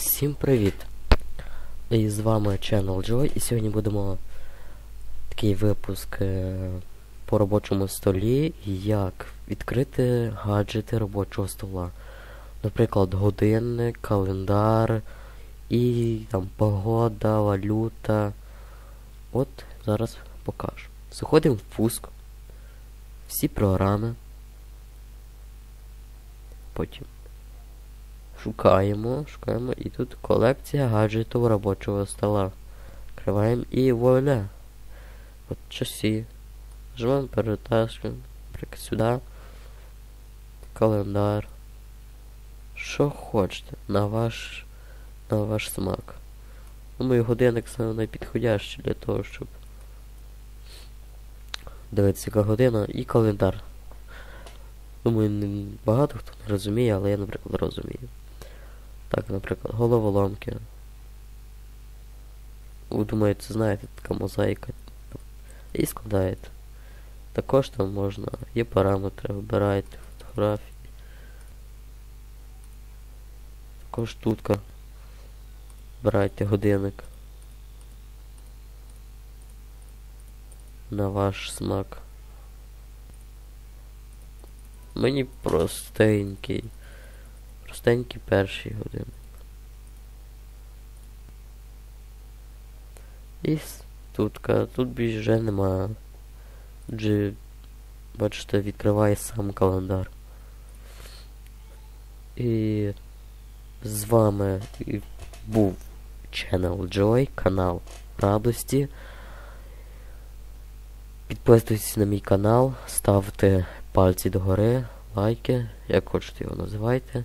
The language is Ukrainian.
Всім привіт! І з вами Channel Joy, і сьогодні будемо такий випуск е, по робочому столі, як відкрити гаджети робочого стола. Наприклад, годинник, календар і там погода, валюта. От зараз покажу. Заходимо в пуск. Всі програми. Потім Шукаємо, шукаємо і тут колекція гаджетів робочого стола. Відкриваємо і вуаля. От часі. Жмемо перетаскуємо. Наприклад, сюди. Календар. Що хочете. На ваш на ваш смак. Думаю, годинник саме найпідходящий для того, щоб дивитися, яка година і календар. Думаю, багато хто не розуміє, але я, наприклад, розумію. Так, наприклад, головоломки. Ви думаєте, знаєте, така мозаїка. І складаєте. Також там можна, є параметри, вибираєте фотографії. Також тутка. Вибираєте годинник. На ваш смак. Мені простенький. Простенький перший годинник. І тутка, тут більше вже нема. Адже, бачите, відкриває сам календар. І з вами був Channel Joy, канал Радості. Підписуйтесь на мій канал, ставте пальці догори, лайки, як хочете його називайте.